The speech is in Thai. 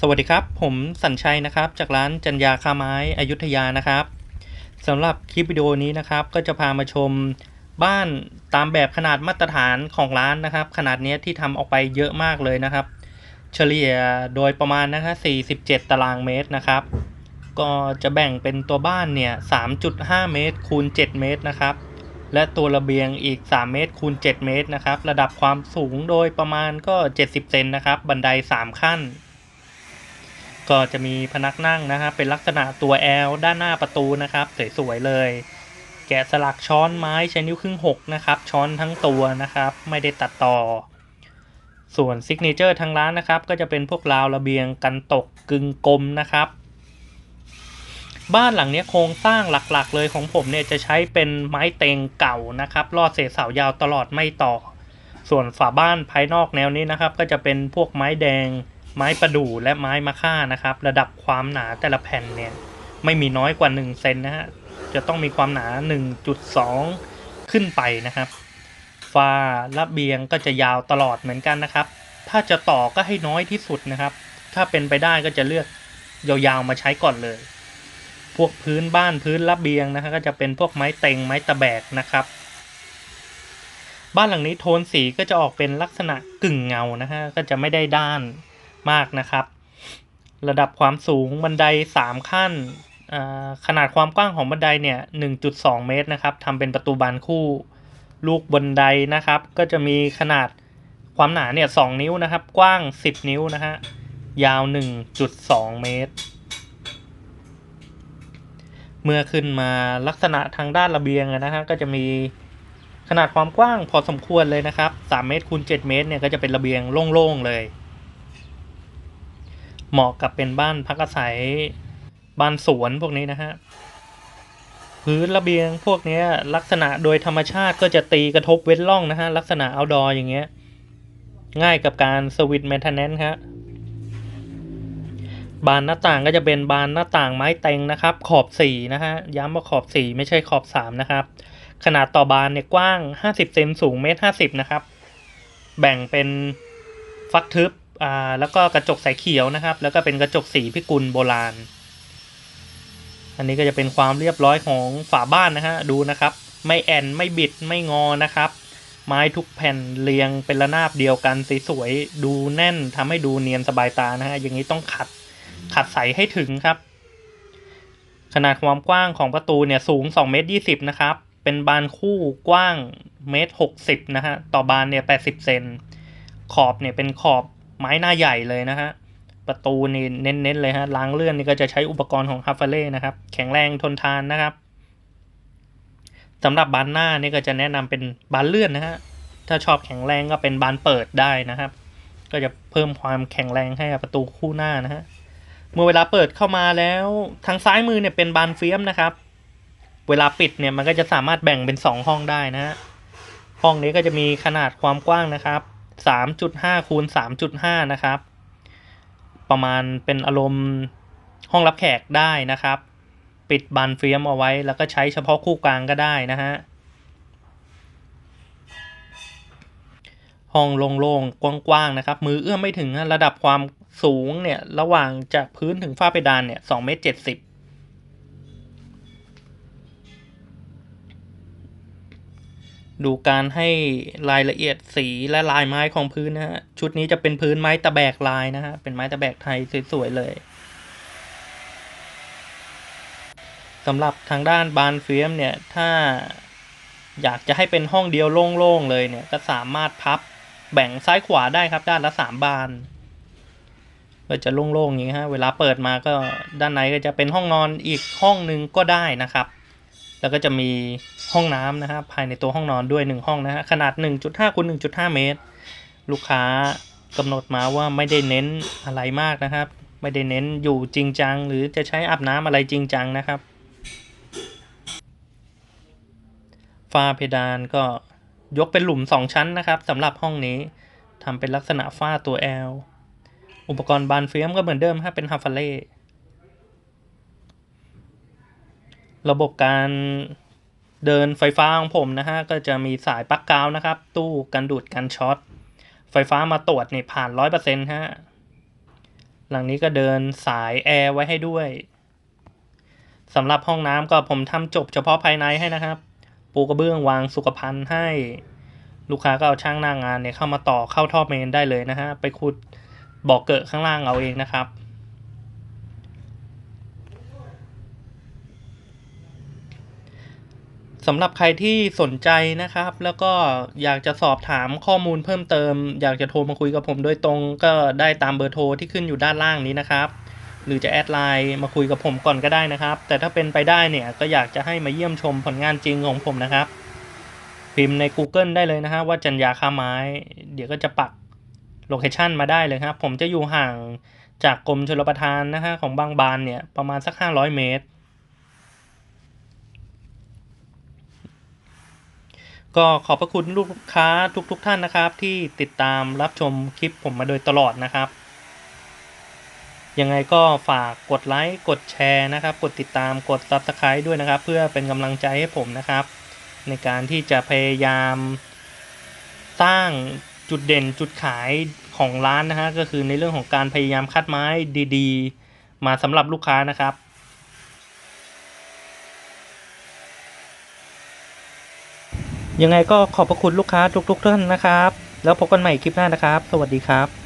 สวัสดีครับ ผมสัญชัยนะครับ จากร้านจันยาคาไม้อยุธยานะครับสำหรับคลิปวิดีโอนี้นะครับ ก็จะพามาชมบ้านตามแบบขนาดมาตรฐานของร้านนะครับ ขนาดเนี้ยที่ทำออกไปเยอะมากเลยนะครับ เฉลี่ยโดยประมาณนะครับ47 ตารางเมตรนะครับ ก็จะแบ่งเป็นตัวบ้านเนี่ย 3.5 เมตรคูณ 7 เมตรนะครับ และตัวระเบียงอีก 3 เมตรคูณ 7 เมตรนะครับ ระดับความสูงโดยประมาณก็ 70 เซนนะครับ บันได 3 ขั้น ก็จะมีพนักนั่งนะครับเป็นลักษณะตัว L ด้านหน้าประตูนะครับสวยๆเลย แกะสลักช้อนไม้ใช้นิ้วครึ่ง6นะครับช้อนทั้งตัวนะครับ ไม่ได้ตัดต่อ ส่วนซิกเนเจอร์ทางร้านนะครับ ก็จะเป็นพวกราวระเบียงกันตกกึ่งกลมนะครับบ้านหลังนี้โครงสร้างหลักๆ เลยของผมเนี่ยจะใช้เป็นไม้เต็งเก่านะครับลอดเศษเสายาวตลอดไม่ต่อ ส่วนฝาบ้านภายนอกแนวนี้นะครับ ก็จะเป็นพวกไม้แดง ไม้ประดู่และไม้มะค่านะครับ ระดับความหนาแต่ละแผ่นเนี่ยไม่มีน้อยกว่า 1 เซนนะฮะจะต้องมีความหนา 1.2 ขึ้นไปนะครับฝ้าระเบียงก็จะยาวตลอดเหมือนกันนะครับ ถ้าจะต่อก็ให้น้อยที่สุดนะครับ ถ้าเป็นไปได้ก็จะเลือกยาวๆมาใช้ก่อนเลย พวกพื้นบ้านพื้นระเบียงนะครับก็จะเป็นพวกไม้เต็งไม้ตะแบกนะครับ บ้านหลังนี้โทนสีก็จะออกเป็นลักษณะกึ่งเงานะฮะก็จะไม่ได้ด้าน มากนะครับ ระดับความสูงบันได 3 ขั้น ขนาดความกว้างของบันไดเนี่ย1.2 เมตรนะครับทำเป็นประตูบานคู่ลูกบันไดนะครับ ก็จะมีขนาดความหนาเนี่ย2นิ้วนะครับ กว้าง 10 นิ้วนะฮะยาว 1.2 เมตร เมื่อขึ้นมาลักษณะทางด้านระเบียงนะฮะก็จะมีขนาดความกว้างพอสมควรเลยนะครับ 3 เมตรคูณ7เมตรเนี่ยก็จะเป็นระเบียงโล่งๆเลย เหมาะกับเป็นบ้านพักอาศัย บ้านสวนพวกนี้นะฮะ พื้นระเบียงพวกนี้ลักษณะโดยธรรมชาติก็จะตีกระทบเว้นร่องนะฮะ ลักษณะ outdoor อย่างเงี้ย ง่ายกับการสวิตแมนเทนแนนซ์ครับบานหน้าต่างก็จะเป็นบานหน้าต่างไม้เต็งนะครับ ขอบ4นะฮะย้ำว่าขอบ4ไม่ใช่ขอบ3นะครับ ขนาดต่อบานเนี่ยกว้าง 50เซนสูงเมตร50 นะครับ แบ่งเป็นฟักทึบ อ่าแล้วก็กระจกใสเขียวนะครับ แล้วก็เป็นกระจกสีพิกุลโบราณ อันนี้ก็จะเป็นความเรียบร้อยของฝาบ้านนะฮะดูนะครับ ไม่แอนไม่บิดไม่งอนะครับ ไม้ทุกแผ่นเรียงเป็นระนาบเดียวกันสวยๆดูแน่นทำให้ดูเนียนสบายตานะฮะอย่างนี้ต้องขัดขัดใสให้ถึงครับ ขนาดความกว้างของประตูเนี่ยสูง2เมตร20นะครับ เป็นบานคู่กว้างเมตร60นะฮะต่อบานเนี่ย80เซนขอบเนี่ยเป็นขอบ ไม้หน้าใหญ่เลยนะฮะ ประตูนี่เน้นๆเลยฮะล้างเลื่อนนี่ก็จะใช้อุปกรณ์ของฮัฟเฟเล่นะครับ แข็งแรงทนทานนะครับสำหรับบานหน้านี่ก็จะแนะนำเป็นบานเลื่อนนะฮะ ถ้าชอบแข็งแรงก็เป็นบานเปิดได้นะครับ ก็จะเพิ่มความแข็งแรงให้กับประตูคู่หน้านะฮะ เมื่อเวลาเปิดเข้ามาแล้วทางซ้ายมือเนี่ยเป็นบานเฟียมนะครับ เวลาปิดเนี่ยมันก็จะสามารถแบ่งเป็น 2 ห้องได้นะฮะ ห้องนี้ก็จะมีขนาดความกว้างนะครับ 3.5คูณ3.5 นะครับ ประมาณเป็นอารมณ์ห้องรับแขกได้นะครับ ปิดบานเฟียมเอาไว้แล้วก็ใช้เฉพาะคู่กลางก็ได้นะฮะ ห้องโล่งๆกว้างๆนะครับ มือเอื้อมไม่ถึงระดับความสูงเนี่ย ระหว่างจากพื้นถึงฝ้าเพดานเนี่ย2เมตร70 ดูการให้รายละเอียดสีและลายไม้ของพื้นนะฮะ ชุดนี้จะเป็นพื้นไม้ตะแบกลายนะฮะ เป็นไม้ตะแบกไทยสวยๆเลยสำหรับทางด้านบานเฟียมเนี่ย ถ้าอยากจะให้เป็นห้องเดียวโล่งๆเลยเนี่ย ก็สามารถพับแบ่งซ้ายขวาได้ครับ ด้านละสามบานก็จะโล่งๆอย่างนี้ฮะ เวลาเปิดมาก็ด้านในก็จะเป็นห้องนอนอีกห้องหนึ่งก็ได้นะครับ แล้วก็จะมีห้องน้ำนะครับภายในตัวห้องนอนด้วย 1 ห้องนะฮะขนาด 1.5คูณ1.5 เมตร ลูกค้ากำหนดมาว่าไม่ได้เน้นอะไรมากนะครับ ไม่ได้เน้นอยู่จริงจัง หรือจะใช้อาบน้ำอะไรจริงจังนะครับฝ้าเพดานก็ยกเป็นหลุม 2 ชั้นนะครับสำหรับห้องนี้ทำเป็นลักษณะฝ้าตัว L อุปกรณ์บานเฟียมก็เหมือนเดิมครับเป็นฮาฟาเล่ ระบบการเดินไฟฟ้าของผมนะฮะ ก็จะมีสายปลั๊กกาวนะครับ ตู้กันดูดกันช็อต ไฟฟ้ามาตรวจเนี่ยผ่านร้อยเปอร์เซ็นต์ฮะ หลังนี้ก็เดินสายแอร์ไว้ให้ด้วยสำหรับห้องน้ำก็ผมทำจบเฉพาะภายในให้นะครับ ปูกระเบื้องวางสุขภัณฑ์ให้ ลูกค้าก็เอาช่างหน้างงานเนี่ยเข้ามาต่อเข้าท่อเมนได้เลยนะฮะ ไปขุดบ่อเกิดข้างล่างเอาเองนะครับ สำหรับใครที่สนใจนะครับ แล้วก็อยากจะสอบถามข้อมูลเพิ่มเติม อยากจะโทรมาคุยกับผมโดยตรงก็ได้ตามเบอร์โทรที่ขึ้นอยู่ด้านล่างนี้นะครับ หรือจะแอดไลน์มาคุยกับผมก่อนก็ได้นะครับ แต่ถ้าเป็นไปได้เนี่ยก็อยากจะให้มาเยี่ยมชมผลงานจริงของผมนะครับ พิมพ์ใน Google ได้เลยนะฮะว่าจันยาค้าไม้ เดี๋ยวก็จะปักโลเคชันมาได้เลยครับผมจะอยู่ห่างจากกรมชลประทานนะฮะของบางบานเนี่ยประมาณสัก 500 เมตร ก็ขอบพระคุณลูกค้าทุกๆทท่านนะครับ ที่ติดตามรับชมคลิปผมมาโดยตลอดนะครับ ยังไงก็ฝากกดไลค์กดแชร์นะครับ กดติดตามกด Subscribe ด้วยนะครับ เพื่อเป็นกำลังใจให้ผมนะครับ ในการที่จะพยายาม สร้างจุดเด่นจุดขายของร้านนะฮะก็คือในเรื่องของการพยายามคัดไม้ดี ๆ มาสำหรับลูกค้านะครับ ยังไงก็ขอบพระคุณลูกค้าทุกๆท่านนะครับ แล้วพบกันใหม่คลิปหน้านะครับ สวัสดีครับ「